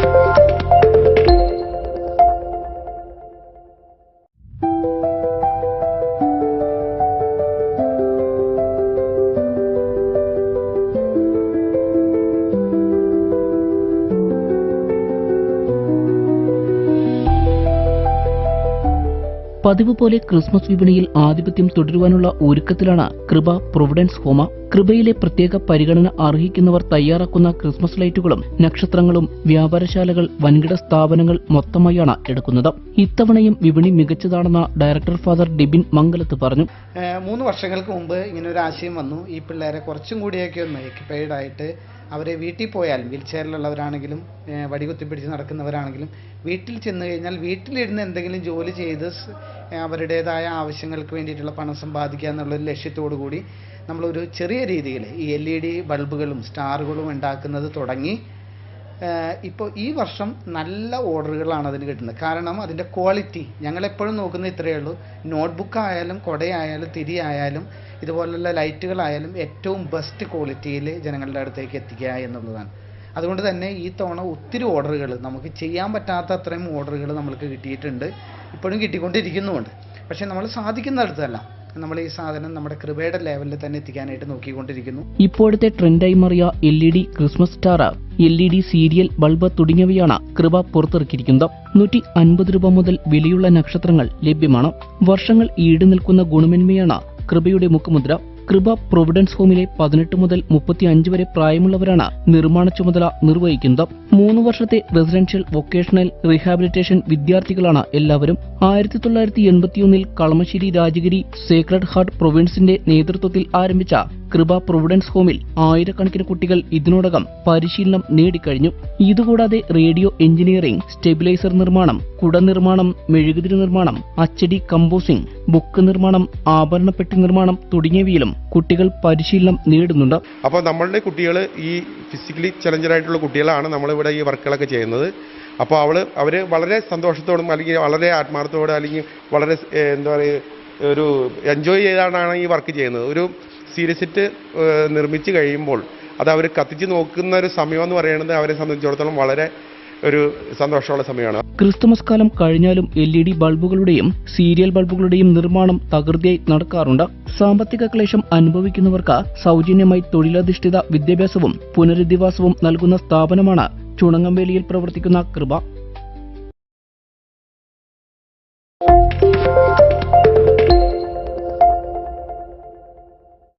Thank you. പതിവ് പോലെ Christmas വിപണിയിൽ ആധിപത്യം തുടരുവാനുള്ള ഒരുക്കത്തിലാണ് കൃപ പ്രൊവിഡൻസ് ഹോമ. കൃപയിലെ പ്രത്യേക പരിഗണന അർഹിക്കുന്നവർ തയ്യാറാക്കുന്ന ക്രിസ്മസ് ലൈറ്റുകളും നക്ഷത്രങ്ങളും വ്യാപാരശാലകൾ വൻകിട സ്ഥാപനങ്ങൾ മൊത്തമായാണ് എടുക്കുന്നത്. ഇത്തവണയും വിപണി മികച്ചതാണെന്ന് ഡയറക്ടർ ഫാദർ ഡിബിൻ മംഗലത്ത് പറഞ്ഞു. മൂന്ന് വർഷങ്ങൾക്ക് മുമ്പ് ഇങ്ങനെ ഒരു ആശയം വന്നു. ഈ പിള്ളേരെ കുറച്ചും കൂടിയൊക്കെ ഒന്ന് എക്യുപൈഡ് ആയിട്ട് അവരെ വീട്ടിൽ പോയാലും വീൽ ചെയറിലുള്ളവരാണെങ്കിലും വടികുത്തി വടി കുത്തിപ്പിടിച്ച് നടക്കുന്നവരാണെങ്കിലും വീട്ടിൽ ചെന്ന് കഴിഞ്ഞാൽ വീട്ടിലിരുന്ന് എന്തെങ്കിലും ജോലി ചെയ്ത് അവരുടേതായ ആവശ്യങ്ങൾക്ക് വേണ്ടിയിട്ടുള്ള പണം സമ്പാദിക്കുക എന്നുള്ളൊരു ലക്ഷ്യത്തോടു കൂടി നമ്മളൊരു ചെറിയ രീതിയിൽ ഈ എൽ ഇ ഡി ബൾബുകളും സ്റ്റാറുകളും ഉണ്ടാക്കുന്നത് തുടങ്ങി ഇപ്പോൾ ഈ വർഷം നല്ല ഓർഡറുകളാണ് അതിന് കിട്ടുന്നത്. കാരണം അതിന്റെ ക്വാളിറ്റി ഞങ്ങളെപ്പോഴും നോക്കുന്നത് ഇത്രയേ ഉള്ളൂ. നോട്ട്ബുക്ക് ആയാലും കുടയായാലും തിരി ആയാലും ഇതുപോലുള്ള ലൈറ്റുകളായാലും ഏറ്റവും ബെസ്റ്റ് ക്വാളിറ്റിയിൽ ജനങ്ങളുടെ അടുത്തേക്ക് എത്തിക്കുക എന്നുള്ളതാണ്. അതുകൊണ്ട് തന്നെ ഈ തവണ ഒത്തിരി ഓർഡറുകൾ നമുക്ക് ചെയ്യാൻ പറ്റാത്ത അത്രയും ഓർഡറുകൾ നമ്മൾക്ക് കിട്ടിയിട്ടുണ്ട്. ഇപ്പോഴും കിട്ടിക്കൊണ്ടിരിക്കുന്നുമുണ്ട്. പക്ഷേ നമ്മൾ സാധിക്കുന്നിടത്തല്ല നമ്മൾ ഈ സാധനം നമ്മുടെ കൃപയുടെ ലെവലിൽ തന്നെ എത്തിക്കാനായിട്ട് നോക്കിക്കൊണ്ടിരിക്കുന്നു. ഇപ്പോഴത്തെ ട്രെൻഡായി മാറിയ L E D Christmas star L E D serial bulb തുടങ്ങിയവയാണ് കൃപ പുറത്തിറക്കിയിരിക്കുന്നത്. നൂറ്റി അൻപത് രൂപ മുതൽ വിലയുള്ള നക്ഷത്രങ്ങൾ ലഭ്യമാണ്. വർഷങ്ങൾ ഈട് നിൽക്കുന്ന ഗുണമേന്മയാണ് കൃപയുടെ മുഖമുദ്ര. കൃപ പ്രൊവിഡൻസ് ഹോമിലെ പതിനെട്ട് മുതൽ മുപ്പത്തി അഞ്ച് വരെ പ്രായമുള്ളവരാണ് നിർമ്മാണ ചുമതല നിർവഹിക്കുന്നത്. മൂന്ന് വർഷത്തെ റെസിഡൻഷ്യൽ വൊക്കേഷണൽ റീഹാബിലിറ്റേഷൻ വിദ്യാർത്ഥികളാണ് എല്ലാവരും ആയിരത്തി തൊള്ളായിരത്തി എൺപത്തിയൊന്നിൽ കളമശ്ശേരി രാജഗിരി സേക്രഡ് ഹാർട്ട് പ്രൊവിൻസിന്റെ നേതൃത്വത്തിൽ ആരംഭിച്ച കൃപ പ്രൊവിഡൻസ് ഹോമിൽ ആയിരക്കണക്കിന് കുട്ടികൾ ഇതിനോടകം പരിശീലനം നേടിക്കഴിഞ്ഞു. ഇതുകൂടാതെ റേഡിയോ എഞ്ചിനീയറിംഗ് സ്റ്റെബിലൈസർ നിർമ്മാണം കുടനിർമ്മാണം മെഴുകുതിരി നിർമ്മാണം അച്ചടി കമ്പോസിംഗ് ബുക്ക് നിർമ്മാണം ആഭരണപ്പെട്ടി നിർമ്മാണം തുടങ്ങിയവയിലും കുട്ടികൾ പരിശീലനം നേടുന്നുണ്ട്. അപ്പോൾ നമ്മളുടെ കുട്ടികൾ ഈ ഫിസിക്കലി ചലഞ്ചറായിട്ടുള്ള കുട്ടികളാണ് നമ്മളിവിടെ ഈ വർക്കുകളൊക്കെ ചെയ്യുന്നത്. അപ്പോൾ അവൾ അവർ വളരെ സന്തോഷത്തോടും അല്ലെങ്കിൽ വളരെ ആത്മാർത്ഥത്തോടെ അല്ലെങ്കിൽ വളരെ എന്താ പറയുക ഒരു എൻജോയ് ചെയ്താണ് ഈ വർക്ക് ചെയ്യുന്നത്. ഒരു സീരിയസിറ്റ് നിർമ്മിച്ച് കഴിയുമ്പോൾ അത് അവർ കത്തിച്ച് നോക്കുന്ന ഒരു സമയം എന്ന് പറയുന്നത് അവരെ സംബന്ധിച്ചിടത്തോളം വളരെ ഒരു സന്തോഷമുള്ള സമയമാണ്. ക്രിസ്തുമസ് കാലം കഴിഞ്ഞാലും എൽ ഇ ഡി ബൾബുകളുടെയും സീരിയൽ ബൾബുകളുടെയും നിർമ്മാണം തകൃതിയായി നടക്കാറുണ്ട്. സാമ്പത്തിക ക്ലേശം അനുഭവിക്കുന്നവർക്ക് സൗജന്യമായി തൊഴിലധിഷ്ഠിത വിദ്യാഭ്യാസവും പുനരധിവാസവും നൽകുന്ന സ്ഥാപനമാണ് ചുണങ്ങംവേലിയിൽ പ്രവർത്തിക്കുന്ന കൃപ.